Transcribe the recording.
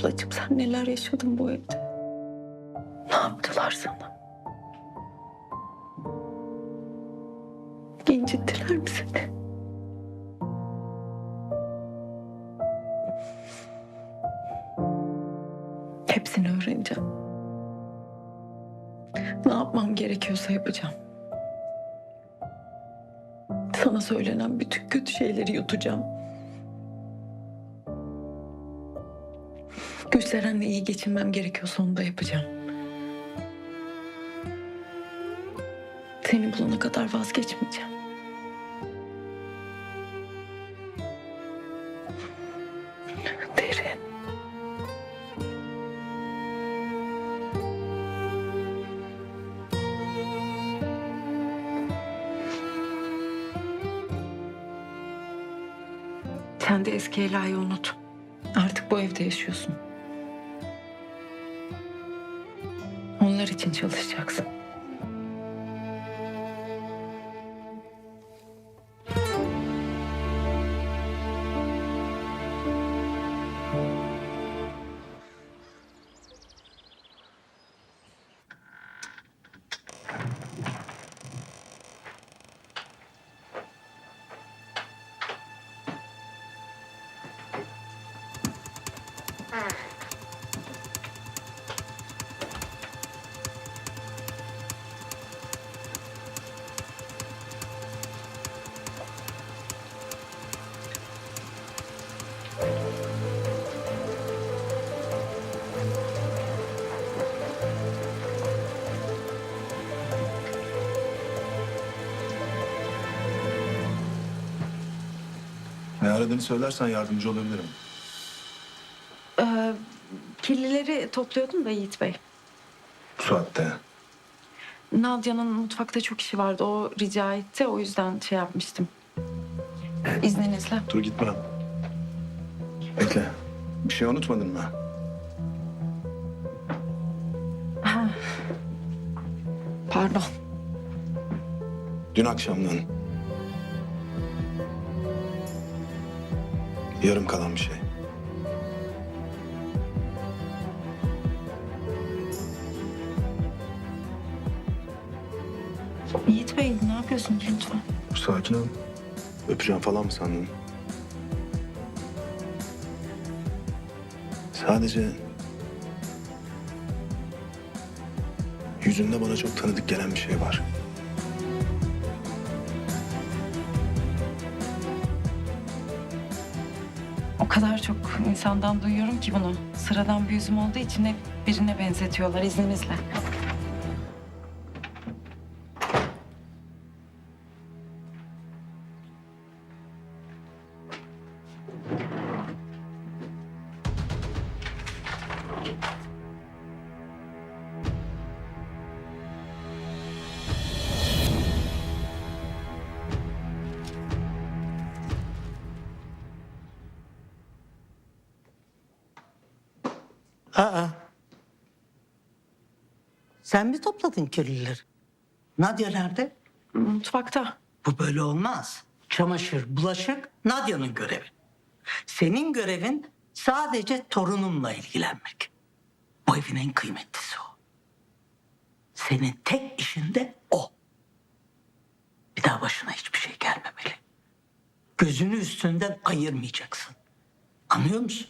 Ablacığım sen neler yaşadın bu evde? Ne yaptılar sana? İncittiler mi seni? Hepsini öğreneceğim. Ne yapmam gerekiyorsa yapacağım. Sana söylenen bütün kötü şeyleri yutacağım. Gülseren'le iyi geçinmem gerekiyorsa onu da yapacağım. Seni bulana kadar vazgeçmeyeceğim. Derin. Sen de eski Ela'yı unut. Artık bu evde yaşıyorsun. Onlar için çalışacaksın. Ne aradığını söylersen yardımcı olabilirim. Ee, kirlileri topluyordum da Yiğit Bey. Bu saatte. Nadia'nın mutfakta çok işi vardı. O rica etti. O yüzden şey yapmıştım. İzninizle. Dur gitme. Bekle. Bir şey unutmadın mı? Pardon. Dün akşamdan. Yarım kalan bir şey. Yiğit Bey ne yapıyorsunuz lütfen? Sakin ol. Öpeceğim falan mı sandın? Sadece... Yüzünde bana çok tanıdık gelen bir şey var. O kadar çok insandan duyuyorum ki bunu. Sıradan bir yüzüm olduğu için hep birine benzetiyorlar izninizle. Aa. Sen mi topladın kirlileri? Nadia nerede? Mutfakta. Bu böyle olmaz. Çamaşır, bulaşık Nadia'nın görevi. Senin görevin sadece torunumla ilgilenmek. Bu evin en kıymetlisi o. Senin tek işin de o. Bir daha başına hiçbir şey gelmemeli. Gözünü üstünden ayırmayacaksın. Anlıyor musun?